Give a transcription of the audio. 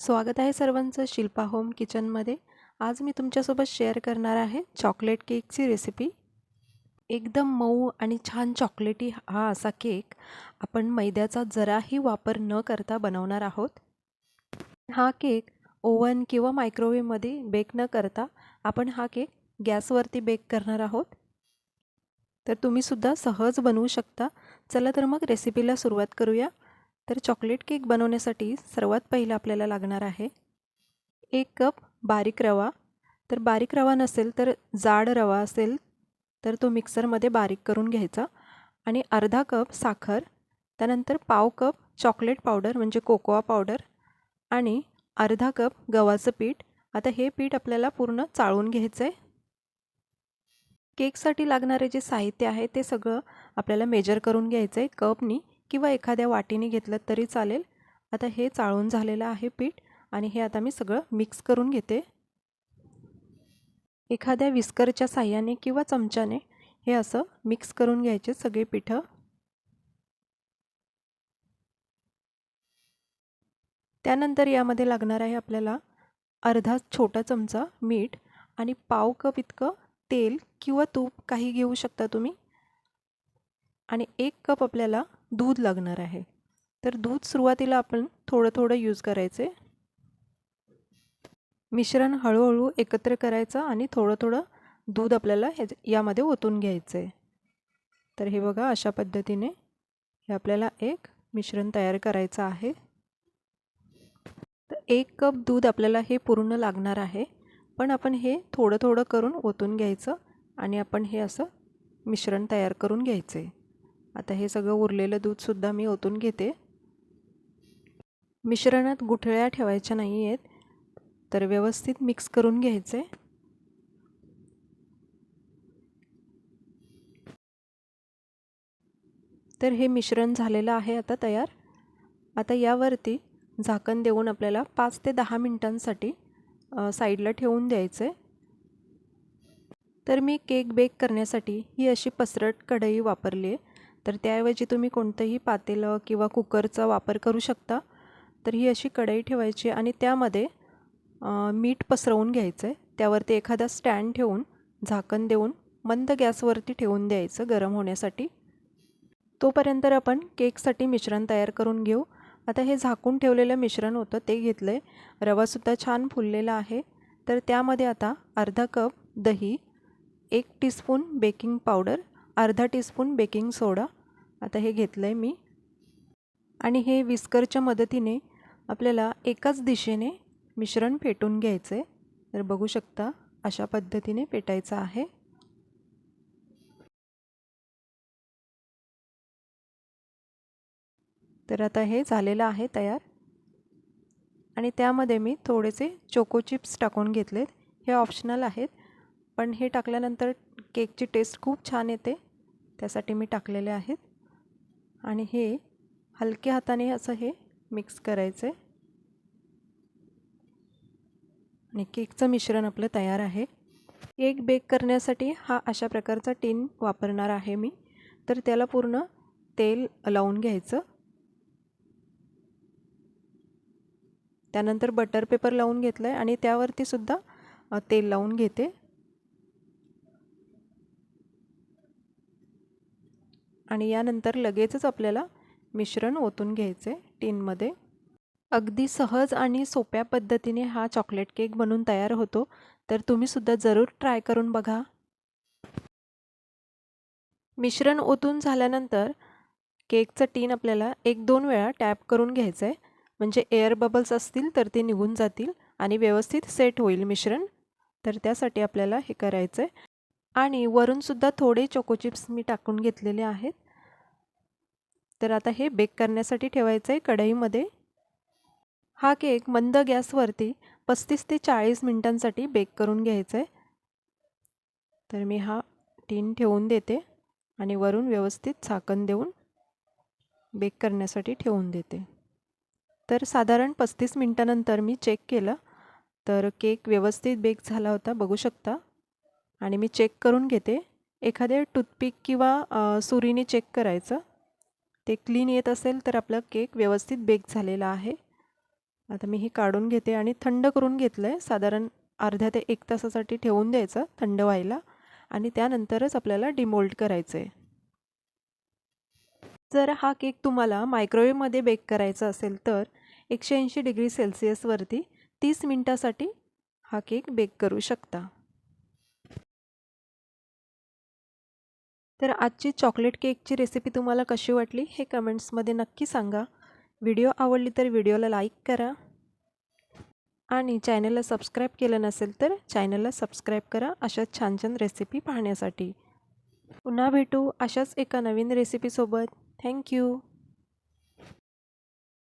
स्वागत आहे सर्वांचं शिल्पा होम किचनमध्ये. आज मी तुमच्यासोबत शेअर करणार आहे चॉकलेट केकची रेसिपी. एकदम मऊ आणि छान चॉकलेटी हा असा केक आपण मैद्याचा जराही वापर न करता बनवणार आहोत. हा केक ओव्हन किंवा मायक्रोवेव्हमध्ये बेक न करता आपण हा केक गॅसवरती बेक करणार आहोत. तर तुम्हीसुद्धा सहज बनवू शकता. चला तर मग रेसिपीला सुरुवात करूया. तर चॉकलेट केक बनवण्यासाठी सर्वात पहिलं आपल्याला लागणार आहे एक कप बारीक रवा. तर बारीक रवा नसेल तर जाड रवा असेल तर तो मिक्सरमध्ये बारीक करून घ्यायचा. आणि अर्धा कप साखर त्यानंतर पाव कप चॉकलेट पावडर म्हणजे कोकोआ पावडर आणि अर्धा कप गव्हाचं पीठ. आता हे पीठ आपल्याला पूर्ण चाळून घ्यायचं आहे केकसाठी लागणारे जे साहित्य आहे ते सगळं आपल्याला मेजर करून घ्यायचं आहे कपनी. किंवा एखाद्या वाटीने घेतलं तरी चालेल. आता हे चाळून झालेलं आहे पीठ आणि हे आता मी सगळं मिक्स करून घेते. एखाद्या विस्करच्या साह्याने किंवा चमच्याने हे असं मिक्स करून घ्यायचे सगळे पिठं. त्यानंतर यामध्ये लागणार आहे आपल्याला अर्धा छोटा चमचा मीठ आणि पाव कप इतकं तेल किंवा तूप काही घेऊ शकता तुम्ही. आणि एक कप आपल्याला दूध लागणार आहे. तर दूध सुरुवातीला आपण थोडं थोडं यूज करायचे. मिश्रण हळूहळू एकत्र करायचं आणि थोडं थोडं दूध आपल्याला हे यामध्ये ओतून घ्यायचं आहे तर हे बघा अशा पद्धतीने हे आपल्याला एक मिश्रण तयार करायचं आहे. तर एक कप दूध आपल्याला हे पूर्ण लागणार आहे. पण आपण हे थोडं थोडं करून ओतून घ्यायचं आणि आपण हे असं मिश्रण तयार करून घ्यायचं आहे आता हे सगळं उरलेलं दूधसुद्धा मी ओतून घेते. मिश्रणात गुठळ्या ठेवायच्या नाही आहेत तर व्यवस्थित मिक्स करून घ्यायचे. तर हे मिश्रण झालेलं आहे आता तयार. आता यावरती झाकण देऊन आपल्याला पाच ते दहा मिनटांसाठी साईडला ठेवून द्यायचं. तर मी केक बेक करण्यासाठी ही अशी पसरट कढई वापरली आहे तर त्याऐवजी तुम्ही कोणतंही पातेलं किंवा कुकरचा वापर करू शकता. तर ही अशी कढई ठेवायची आणि त्यामध्ये मीठ पसरवून घ्यायचं आहे त्यावरती एखादा स्टँड ठेवून झाकण देऊन मंद गॅसवरती ठेवून द्यायचं गरम होण्यासाठी. तोपर्यंत आपण केकसाठी मिश्रण तयार करून घेऊ. आता हे झाकून ठेवलेलं मिश्रण होतं ते घेतलं आहे रवासुद्धा छान फुललेला आहे. तर त्यामध्ये आता अर्धा कप दही एक टीस्पून बेकिंग पावडर अर्धा टीस्पून बेकिंग सोडा आता हे घेतलं आहे मी. आणि हे विस्करच्या मदतीने आपल्याला एकाच दिशेने मिश्रण फेटून घ्यायचं. आहे तर बघू शकता अशा पद्धतीने पेटायचं आहे. तर आता हे झालेलं आहे तयार. आणि त्यामध्ये मी थोडेसे चोको चिप्स टाकून घेतलेत. हे ऑप्शनल आहेत. पण हे टाकल्यानंतर केकची टेस्ट खूप छान येते. त्यासाठी मी टाकलेले आहेत. आणि हे हलक्या हाताने असं हे मिक्स करायचं. आहे आणि केकचं मिश्रण आपलं तयार आहे. केक बेक करण्यासाठी हा अशा प्रकारचा टीन वापरणार आहे मी. तर त्याला पूर्ण तेल लावून घ्यायचं. त्यानंतर बटर पेपर लावून घेतलं आहे आणि त्यावरतीसुद्धा तेल लावून घेते. आणि यानंतर लगेचच आपल्याला मिश्रण ओतून घ्यायचे टीनमध्ये. अगदी सहज आणि सोप्या पद्धतीने हा चॉकलेट केक बनून तयार होतो तर तुम्हीसुद्धा जरूर ट्राय करून बघा. मिश्रण ओतून झाल्यानंतर केकचं टीन आपल्याला एक दोन वेळा टॅप करून घ्यायचं आहे म्हणजे एअर बबल्स असतील तर ते निघून जातील आणि व्यवस्थित सेट होईल मिश्रण. तर त्यासाठी आपल्याला हे करायचं आहे आणि वरूनसुद्धा थोडे चोको चिप्स मी टाकून घेतलेले आहेत. तर आता हे बेक करण्यासाठी ठेवायचं आहे कढईमध्ये. हा केक मंद गॅसवरती पस्तीस ते चाळीस मिनटांसाठी बेक करून घ्यायचा आहे तर मी हा टीन ठेवून देते आणि वरून व्यवस्थित झाकण देऊन बेक करण्यासाठी ठेवून देते. तर साधारण पस्तीस मिनटानंतर मी चेक केलं तर केक व्यवस्थित बेक झाला होता बघू शकता. आणि मी चेक करून घेते. एखाद्या टूथपिक किंवा सुरीने चेक करायचं. ते क्लीन येत असेल तर आपला केक व्यवस्थित बेक झालेला आहे. आता मी हे काढून घेते आणि थंड करून घेतलं आहे साधारण अर्ध्या ते एक तासासाठी ठेवून द्यायचं थंड व्हायला आणि त्यानंतरच आपल्याला डिमोल्ड करायचं आहे जर हा केक तुम्हाला मायक्रोवेवमध्ये बेक करायचा असेल तर एकशे ऐंशी डिग्री सेल्सिअसवरती तीस मिनटासाठी हा केक बेक करू शकता. तर आजची चॉकलेट केकची रेसिपी तुम्हाला कशी वाटली हे कमेंट्समध्ये नक्की सांगा. व्हिडिओ आवडली तर व्हिडिओला लाईक करा. आणि चॅनलला सबस्क्राईब केलं नसेल तर चॅनलला सबस्क्राईब करा अशाच छान छान रेसिपी पाहण्यासाठी. पुन्हा भेटू अशाच एका नवीन रेसिपीसोबत थँक्यू